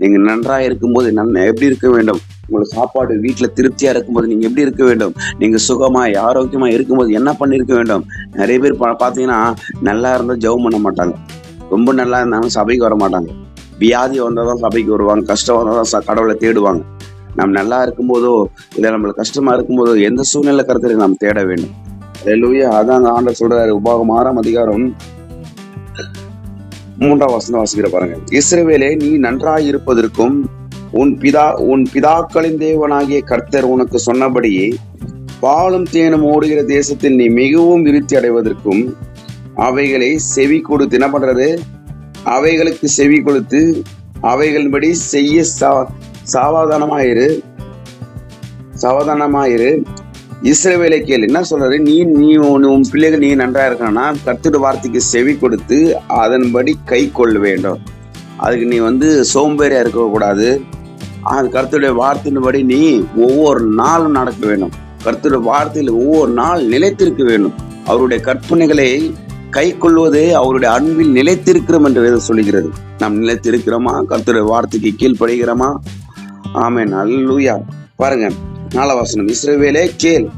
நீங்க நன்றாக இருக்கும்போது நன் எப்படி இருக்க வேண்டும்? உங்களுக்கு சாப்பாடு வீட்டுல திருப்தியா இருக்கும்போது நீங்க எப்படி இருக்க வேண்டும்? நீங்க சுகமா ஆரோக்கியமா இருக்கும்போது என்ன பண்ணிருக்க வேண்டும்? நிறைய பேர் பா- பாத்தீங்கன்னா நல்லா இருந்தா ஜெபம் பண்ண மாட்டாங்க. ரொம்ப நல்லா இருந்தாலும் சபைக்கு வர மாட்டாங்க. வியாதி வந்தாதான் சபைக்கு வருவாங்க. கஷ்டம் வந்தாதான் ச- கடவுளை தேடுவாங்க. நம்ம நல்லா இருக்கும்போதோ இல்லை நம்மளுக்கு கஷ்டமா இருக்கும்போதோ எந்த சூழ்நிலை கருத்தை நாம் தேட வேண்டும். அல்லேலூயா அதான் அந்த ஆண்டவர் சொல்றாரு. உபாகம் ஆறாம் அதிகாரம் மூன்றாம் வசனம் வாசிக்கிற பாருங்க. இஸ்ரவேலே நீ நன்றாய் இருப்பதற்கும் உன் பிதா உன் பிதாக்களின் தேவனாகிய கர்த்தர் உனக்கு சொன்னபடியே பாலும் தேனும் ஓடுகிற தேசத்தில் நீ மிகவும் விருத்தி அடைவதற்கும் அவைகளை செவி கொடுத்து என்ன பண்றது? அவைகளுக்கு செவி கொடுத்து அவைகளின்படி செய்ய சா- சாவதானமாயிரு. சாவதானமாயிரு. இஸ்ரேவேலை கேள். என்ன சொல்றாரு? நீ நீ உன் உன் பிள்ளைகள் நீ நன்றா இருக்கணும்னா கத்துட வார்த்தைக்கு செவி கொடுத்து அதன்படி கை கொள்ள வேண்டும். அதுக்கு நீ வந்து சோம்பேறியா இருக்க கூடாது. அது கருத்துடைய வார்த்தையின்படி நீ ஒவ்வொரு நாளும் நடக்க வேண்டும். கருத்துடைய வார்த்தையில் ஒவ்வொரு நாள் நிலைத்திருக்க வேண்டும். அவருடைய கற்பனைகளை கை கொள்வதே அவருடைய அன்பில் நிலைத்திருக்கிறோம் என்று வேதம் சொல்லுகிறது. நாம் நிலைத்திருக்கிறோமா? கருத்துடைய வார்த்தைக்கு கீழ்ப்படுகிறோமா? ஆமே நல்லூயா பாருங்க. நாலவாசனம் இஸ்ரவேலே கேள்.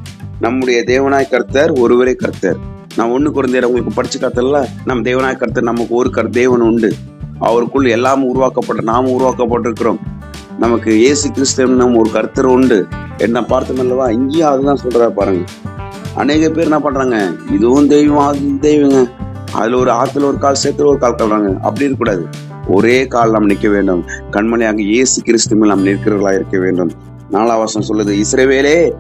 நம்முடைய தேவனாய் கர்த்தர் ஒருவரே கர்த்தர். நான் ஒண்ணு குறைந்தேன் உங்களுக்கு படிச்சு காத்தல நம் தேவனாய் கர்த்தர் நமக்கு ஒரு கர் தேவன் உண்டு. அவருக்குள் எல்லாம் உருவாக்கப்பட்ட நாமும் உருவாக்கப்பட்டிருக்கிறோம். நமக்கு இயேசு நம்ம ஒரு கர்த்தர் உண்டு என்ன பார்த்தோம் அல்லவா? இங்கேயும் அதுதான் சொல்றாரு பாருங்க. அநேக பேர் என்ன பண்றாங்க? இதுவும் தெய்வம் அதுவும் தெய்வங்க. அதுல ஒரு ஆத்துல ஒரு கால் சேர்த்துல ஒரு கால் கல்றாங்க. அப்படி இருக்கக்கூடாது. ஒரே கால் நாம் நிற்க வேண்டும். கண்மணியாக இயேசு கிறிஸ்துவில் நாம் நிற்கிறவர்களா இருக்க வேண்டும். நாலாவசம் சொல்லுது இஸ்ரேவேலே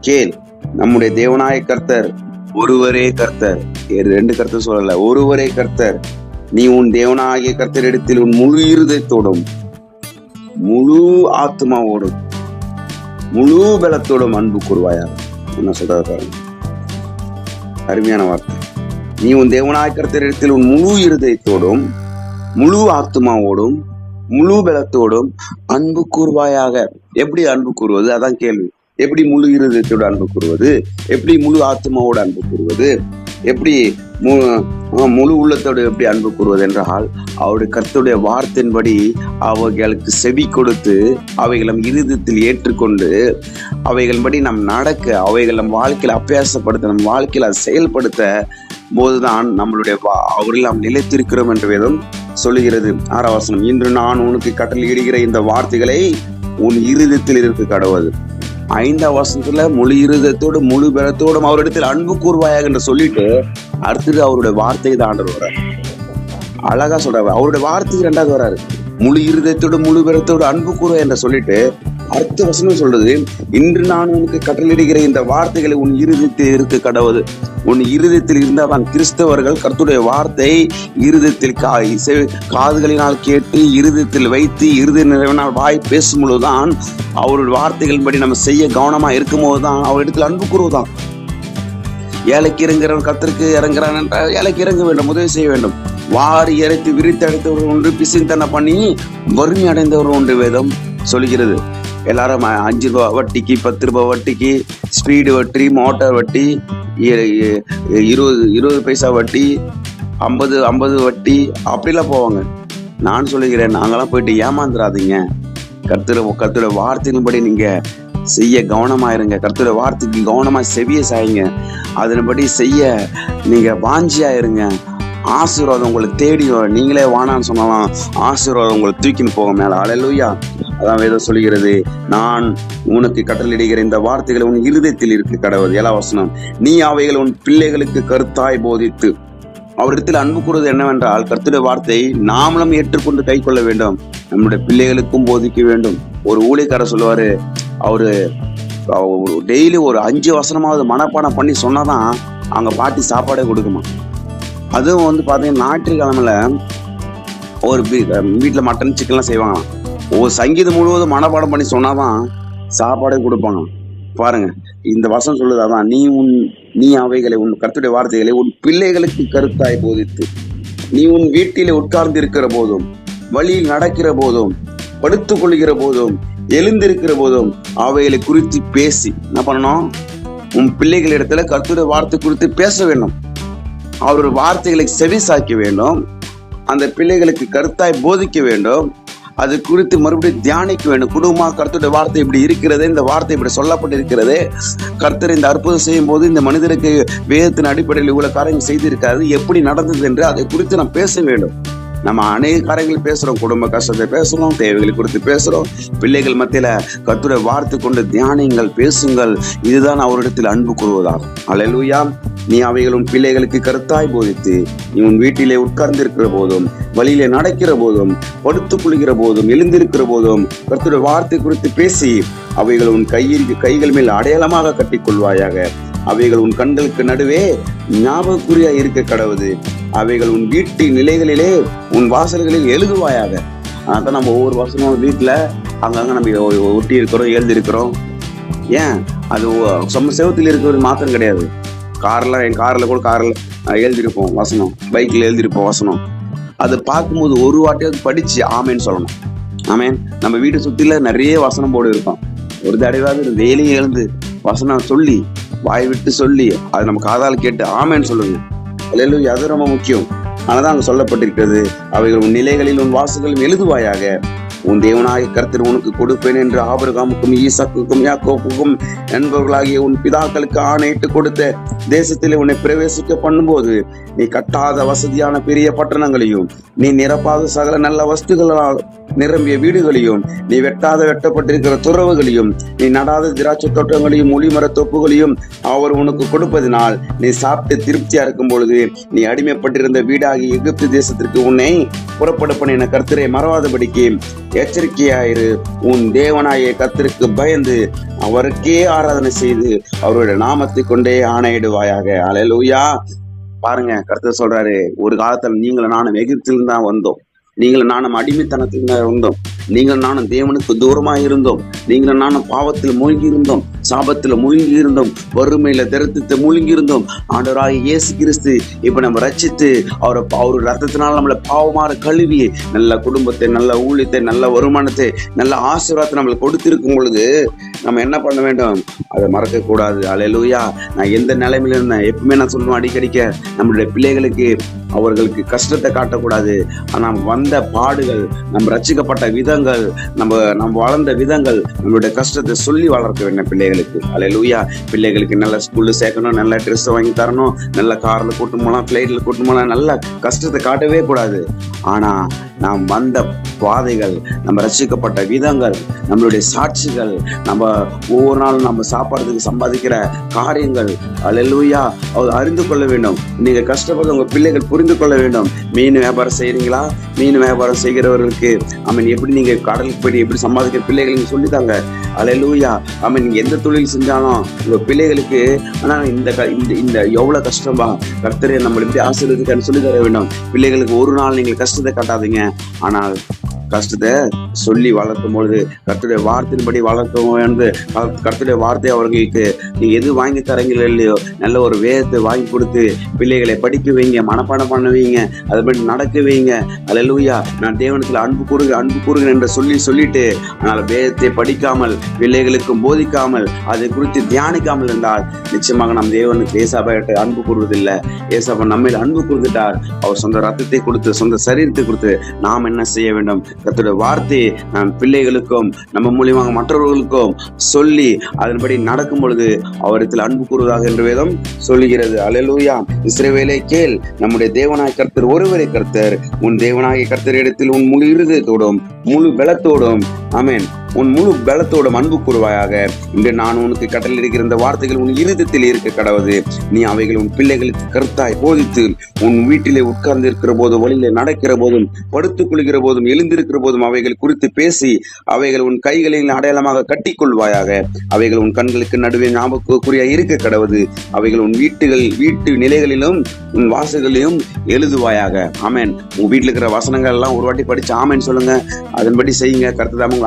கேள் நம்முடைய தேவனாய கர்த்தர் ஒருவரே கர்த்தர். ரெண்டு கர்த்தர் சொல்லல ஒருவரே கர்த்தர் நீ உன் தேவனாகிய கர்த்தர் இடத்தில் உன் முழு இருதயத்தோடும் முழு ஆத்மாவோடும் முழு பலத்தோடும் அன்பு கூறுவாயா என்ன சொல்றாரு அருமையான வார்த்தை. நீ உன் தேவனாய கர்த்தர் இடத்தில் உன் முழு இருதயத்தோடும் முழு ஆத்மாவோடும் முழு பலத்தோடும் அன்பு கூறுவாயாக எப்படி அன்பு கூறுவது அதான் கேள்வி. எப்படி முழு இருதயத்தோடு அன்பு கூறுவது எப்படி முழு ஆத்மாவோடு அன்பு கூறுவது எப்படி மு- முழு உள்ளத்தோடு எப்படி அன்பு கூறுவது என்றால் அவருடைய கர்த்தருடைய வார்த்தையின்படி அவைகளுக்கு செவி கொடுத்து அவைகளை இருதத்தில் ஏற்றுக்கொண்டு அவைகளின்படி நாம் நடக்க அவைகள் நம் வாழ்க்கையில் அபியாசப்படுத்த நம் வாழ்க்கையில் செயல்படுத்த போதுதான் நம்மளுடைய வா- அவரில் நாம் நிலைத்திருக்கிறோம் என்ற விதம் சொல்லுகிறது. ஆறாவசனம் இன்று நான் உனக்கு கட்டளையிடுகிற இந்த வார்த்தைகளை உன் இருதயத்தில் இருக்க கடவுள். ஐந்தாம் வசனத்துல முழு இருதயத்தோடு முழு பலத்தோடும் அவரிடத்தில் அன்பு கூறுவாயாக என்று சொல்லிட்டு அடுத்தது அவருடைய வார்த்தை தான் வர்றாரு. அழகா சொல்றாரு. அவருடைய வார்த்தைக்கு ரெண்டாவது வராரு முழு இருதயத்தோடு முழு பலத்தோடு அன்பு கூறுவா என்று சொல்லிட்டு அடுத்த வசனம் சொல்றது இன்று நான் உனக்கு கட்டளையிடுகிற இந்த வார்த்தைகளை உன் இருதயத்தில் இருக்க கடவுள். உன் இருதயத்தில் இருந்தவன் கிறிஸ்தவர்கள் கருத்துடைய வார்த்தை இருதயத்தில் கா இசை காதுகளினால் கேட்டு இருதயத்தில் வைத்து இருதய நிறைவினால் வாய் பேசும் பொழுதுதான் அவருடைய வார்த்தைகளின்படி நம்ம செய்ய கவனமா இருக்கும் போதுதான் அவரிடத்தில் அன்பு கூறுவதான் ஏழைக்கு இறங்குறவன் கத்திற்கு இறங்குறான் என்றால் ஏழைக்கு இறங்க வேண்டும் உதவி செய்ய வேண்டும். வாரி இறைத்து விரித்து அடைத்தவர் ஒன்று பிசிந்தனை பண்ணி வறுமை அடைந்தவர் ஒன்று வேதம் சொல்கிறது எல்லாரும் அஞ்சு ரூபா வட்டிக்கு பத்து ரூபாய் வட்டிக்கு ஸ்பீடு வட்டி மோட்டார் வட்டி இருபது இருபது பைசா வட்டி ஐம்பது ஐம்பது வட்டி அப்படிலாம் போவாங்க. நான் சொல்லுகிறேன் நாங்களாம் போயிட்டு ஏமாந்துடாதீங்க கர்த்தர் கருத்துட வார்த்தையின்படி நீங்க செய்ய கவனமாக இருங்க கர்த்தருடைய வார்த்தைக்கு கவனமா செவிய சாயுங்க. அதன்படி செய்ய நீங்க வாஞ்சியா இருங்க ஆசீர்வாதம் உங்களை தேடி நீங்களே வானான்னு சொன்னாலும் ஆசீர்வாதம் உங்களை தூக்கின்னு போக மேல. அலையலூயா அதான் வேதம் சொல்கிறது நான் உனக்கு கட்டளிடுகிற இந்த வார்த்தைகள் உன் இருதயத்தில் இருக்கு கடவுள். ஏழா வசனம் நீ அவைகள் உன் பிள்ளைகளுக்கு கருத்தாய் போதித்து. அவரிடத்தில் அன்பு கூறுவது என்னவென்றால் கர்த்தருடைய வார்த்தை நாமளும் ஏற்றுக்கொண்டு கை கொள்ள வேண்டும். நம்முடைய பிள்ளைகளுக்கும் போதிக்க வேண்டும். ஒரு ஊழியக்காரர் சொல்லுவாரு அவரு டெய்லி ஒரு அஞ்சு வசனமாவது மனப்பாடம் பண்ணி சொன்னாதான் அவங்க பாட்டி சாப்பாடே கொடுக்குமா. அதுவும் வந்து பாத்தீங்கன்னா ஞாயிற்றுக்கிழமையில ஒரு வீட்டில் மட்டன் சிக்கன்லாம் செய்வாங்களாம். ஒரு சங்கீதம் முழுவதும் மனப்பாடம் பண்ணி சொன்னாதான் சாப்பாடே கொடுப்பாங்க. பாருங்க இந்த வசம் சொல்லுது அதான் நீ உன் நீ அவைகளை உன் கருத்துடைய வார்த்தைகளை உன் பிள்ளைகளுக்கு கருத்தாய் போதித்து நீ உன் வீட்டிலே உட்கார்ந்து இருக்கிற போதும் வழியில் நடக்கிற போதும் படுத்துக் கொள்கிற போதும் எழுந்திருக்கிற போதும் அவைகளை குறித்து பேசி. என்ன பண்ணணும்? உன் பிள்ளைகளிடத்துல கருத்துடைய வார்த்தை குறித்து பேச வேண்டும். அவருடைய வார்த்தைகளை செவிசாக்க வேண்டும். அந்த பிள்ளைகளுக்கு கருத்தாய் போதிக்க வேண்டும். அது குறித்து மறுபடியும் தியானிக்க வேண்டும். குடும்பமாக கருத்துடைய வார்த்தை இப்படி இருக்கிறது இந்த வார்த்தை இப்படி சொல்லப்பட்டிருக்கிறது. கர்த்தர் இந்த அற்புதம் செய்யும் போது இந்த மனிதருக்கு வேதத்தின் அடிப்படையில் இவ்வளவு காரியம் செய்திருக்காது எப்படி நடந்தது என்று அதை குறித்து நாம் பேச வேண்டும். நம்ம அநேக காரியங்கள் பேசுறோம் குடும்ப கஷ்டத்தை பேசுறோம் தேவைகளை குறித்து பேசுறோம். பிள்ளைகள் மத்தியில கத்துரை வார்த்தை கொண்டு தியானிங்கள் பேசுங்கள். இதுதான் அவரிடத்தில் அன்பு கூறுவதாகும். அலையலூயா நீ அவைகளும் பிள்ளைகளுக்கு கருத்தாய் போதித்து நீ உன் வீட்டிலே உட்கார்ந்திருக்கிற போதும் வழியிலே நடக்கிற போதும் படுத்துக் கொள்கிற போதும் எழுந்திருக்கிற போதும் கர்த்தருடைய வார்த்தை குறித்து பேசி அவைகள் உன் கையில் கைகள் மேல் அடையாளமாக கட்டிக்கொள்வாயாக. அவைகள் உன் கண்களுக்கு நடுவே ஞாபகக்குறியா இருக்க கடவுது அவைகள் உன் வீட்டு நிலைகளிலே உன் வாசல்களில் எழுதுவாயாக. அதான் நம்ம ஒவ்வொரு வருஷமும் வீட்டில் அங்கங்க நம்ம ஒட்டி இருக்கிறோம் எழுதியிருக்கிறோம். ஏன்? அது ஒ- நம்ம செவத்தில் இருக்கிற மாத்திரம் கிடையாது. கார்ல என் காரில் கூட காரில் எழுதியிருப்போம் வசனம். பைக்கில் எழுதியிருப்போம் வசனம். அதை பார்க்கும்போது ஒரு வாட்டியாவது படித்து ஆமேன்னு சொல்லணும். ஆமேன்? நம்ம வீட்டை சுத்தில நிறைய வசனம் போடு இருக்கும் ஒரு தடவையாவது டெய்லியும் எழுந்து வசனம் சொல்லி வாய் விட்டு சொல்லி அது நம்ம காதால் கேட்டு ஆமேன்னு சொல்லுங்க அல்லேலூயா அது ரொம்ப முக்கியம். ஆனால் தான் அங்கே சொல்லப்பட்டிருக்கிறது அவைகள் உன் நிலைகளில் உன் வாசல்களும் எழுதுவாயாக. உன் தேவனாகிய கர்த்தர் உனக்கு கொடுப்பேன் என்று ஆபரகாமுக்கும் ஈசாக்குக்கும் யாக்கோப்புக்கும் என்பவர்களாகிய உன் பிதாக்களுக்கு ஆணையிட்டு கொடுத்த தேசத்திலே உன்னை பிரவேசிக்க பண்ணும்போது நீ கட்டாத வசதியான பெரிய பட்டணங்களையும் நீ நிரப்பாத சகல நல்ல வஸ்துகளால் நிரம்பிய வீடுகளையும் நீ வெட்டாத வெட்டப்பட்டிருக்கிற துறவுகளையும் நீ நடாத திராட்சை தோட்டங்களையும் ஒளிமர தொப்புகளையும் அவர் உனக்கு கொடுப்பதினால் நீ சாப்பிட்டு திருப்தியா இருக்கும் பொழுது நீ அடிமைப்பட்டிருந்த வீடாகி எகிப்து தேசத்திற்கு உன்னை புறப்பட பண்ணின கர்த்தரை மறவாதபடிக்கு எச்சரிக்கையாயிரு உன் தேவனாய கத்திற்கு பயந்து அவருக்கே ஆராதனை செய்து அவருடைய நாமத்தை கொண்டே ஆணையிடுவாயாக. அலையலூயா பாருங்க கருத்து சொல்றாரு ஒரு காலத்துல நீங்களும் நானும் எகிப்தில் தான் வந்தோம். நீங்களும் நானும் அடிமைத்தனத்தில் தான் இருந்தோம் நீங்கள் நானும் தேவனுக்கு தூரமா இருந்தோம். நீங்களும் நானும் பாவத்தில் மூழ்கி இருந்தோம். சாபத்துல மூழ்கி இருந்தோம் வறுமையில திரத்தத்தை மூழ்கி இருந்தோம் ஆண்டவராக இயேசு கிறிஸ்து இப்ப நம்ம ரச்சித்து அவரை அவர் ரத்தத்தினால் நம்மளை பாவமாக கழுவி நல்ல குடும்பத்தை நல்ல ஊழியத்தை நல்ல வருமானத்தை நல்ல ஆசீர்வாதத்தை நம்மளுக்கு கொடுத்திருக்கும் பொழுது நம்ம என்ன பண்ண வேண்டும்? அதை மறக்க கூடாது அலையலூயா நான் எந்த நிலைமையில இருந்தேன்? எப்பவுமே நான் சொல்லுவேன் அடிக்கடிக்க நம்மளுடைய பிள்ளைகளுக்கு அவர்களுக்கு கஷ்டத்தை காட்டக்கூடாது. நாம் வந்த பாடுகள் நம்ம ரசிக்கப்பட்ட விதங்கள் நம்ம நம்ம வளர்ந்த விதங்கள் நம்மளுடைய கஷ்டத்தை சொல்லி வளர்க்க வேண்டும் பிள்ளைகளுக்கு. அலை லூயா பிள்ளைகளுக்கு நல்ல ஸ்கூல்ல சேர்க்கணும் நல்ல ட்ரெஸ் வாங்கி தரணும் நல்ல கார்ல கூட்டு போகலாம் ஃபிளைட்ல கூட்டு போகலாம் நல்ல கஷ்டத்தை காட்டவே கூடாது. ஆனா நாம் வந்த பாதைகள் நம்ம ரசிக்கப்பட்ட விதங்கள் நம்மளுடைய சாட்சிகள் நம்ம ஒவ்வொரு நாளும் நம்ம சாப்பாடுறதுக்கு சம்பாதிக்கிற காரியங்கள் அல்லேலூயா அவர் அறிந்து கொள்ள வேண்டும். நீங்கள் கஷ்டப்பட்டு உங்க பிள்ளைகள் புரிந்து கொள்ள வேண்டும். மீன் வியாபாரம் செய்கிறீங்களா மீன் வியாபாரம் செய்கிறவர்களுக்கு அவன் எப்படி நீங்கள் கடலுக்கு போய் எப்படி சம்பாதிக்கிற பிள்ளைகளுக்கு சொல்லித்தாங்க அலையலூயா அவன் நீங்கள் எந்த தொழில் செஞ்சாலும் உங்க பிள்ளைகளுக்கு ஆனால் இந்த க- இந்த இந்த எவ்வளோ கஷ்டமா கர்த்தரை நம்ம எப்படி ஆசீர்வதிக்கான்னு சொல்லி தர வேண்டும். பிள்ளைகளுக்கு ஒரு நாள் நீங்கள் கஷ்டத்தை காட்டாதீங்க. ஆனால் கஷ்டத்தை சொல்லி வளர்க்கும் பொழுது கர்த்தருடைய வார்த்தையின்படி வளர்க்கும் வந்து கர்த்தருடைய வார்த்தை அவர்களுக்கு நீ எது வாங்கி தரீங்களோ இல்லையோ நல்ல ஒரு வேதத்தை வாங்கி கொடுத்து பிள்ளைகளை படிக்க வைங்க மனப்பாடம் பண்ண வைங்க அதுபடி நடக்க வைங்க. அல்லேலூயா நான் தேவனத்தில் அன்பு கூறுக அன்பு கூறுகிறேன் என்று சொல்லி சொல்லிட்டு ஆனால் வேதத்தை படிக்காமல் பிள்ளைகளுக்கும் போதிக்காமல் அதை குறித்து தியானிக்காமல் இருந்தால் நிச்சயமாக நம் தேவனுக்கு ஏசாபாட்ட அன்பு கூறுவதில்லை. ஏசாபா நம்மில் அன்பு கூறுகிட்டார் அவர் சொந்த ரத்தத்தை கொடுத்து சொந்த சரீரத்தை கொடுத்து நாம் என்ன செய்ய வேண்டும்? கர்த்தருடைய வார்த்தையை நம் பிள்ளைகளுக்கும் நம்ம மூலியமாக மற்றவர்களுக்கும் சொல்லி அதன்படி நடக்கும் பொழுது அவரிடத்தில் அன்பு கூறுவதாக என்று வேதம் சொல்லுகிறது. அலலூயா இஸ்ரேவேலே கேள். நம்முடைய தேவனாய கர்த்தர் ஒருவரை கர்த்தர். உன் தேவனாகிய கர்த்தர் இடத்தில் உன் முழு இருதயத்தோடும் முழு பலத்தோடும். அமேன் உன் முழு பலத்தோட அன்பு கூறுவாயாக. இன்று நான் உனக்கு கட்டளையிடுகிற இந்த வார்த்தைகள் உன் இருதத்தில் இருக்க கடவுது நீ அவைகள் உன் பிள்ளைகளுக்கு கருத்தாய் போதித்து உன் வீட்டிலே உட்கார்ந்து இருக்கிற போதும் வழியில நடக்கிற போதும் படுத்துக் கொள்கிற போதும் எழுந்திருக்கிற போதும் அவைகள் குறித்து பேசி அவைகள் உன் கைகளில் அடையாளமாக கட்டிக்கொள்வாயாக அவைகள் உன் கண்களுக்கு நடுவே ஞாபகக்குறியா இருக்க கடவுது அவைகள் உன் வீட்டுகள் வீட்டு நிலைகளிலும் உன் வாசல்களிலும் எழுதுவாயாக. ஆமேன். உன் வீட்டில் இருக்கிற வசனங்கள் எல்லாம் ஒரு வாட்டி படிச்சு ஆமேன் சொல்லுங்க. அதன்படி செய்யுங்க. கருத்து உங்களை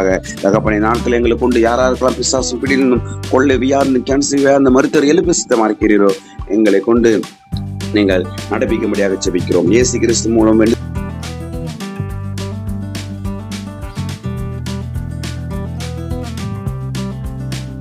ஆசீர்வதிப்பாராக தகப்பனை நாட்கள் எங்களுக்கு கொண்டு யாராருக்கெல்லாம் பிசாசு பிடினும் கொள்ளை வியாருன்னு கேன்சர் அந்த மருத்துவர் எழுப்பி சித்தமா இருக்கிறீரோ எங்களை கொண்டு நீங்கள் நடப்பிக்கும்படியாக செபிக்கிறோம் இயேசு கிறிஸ்து மூலம்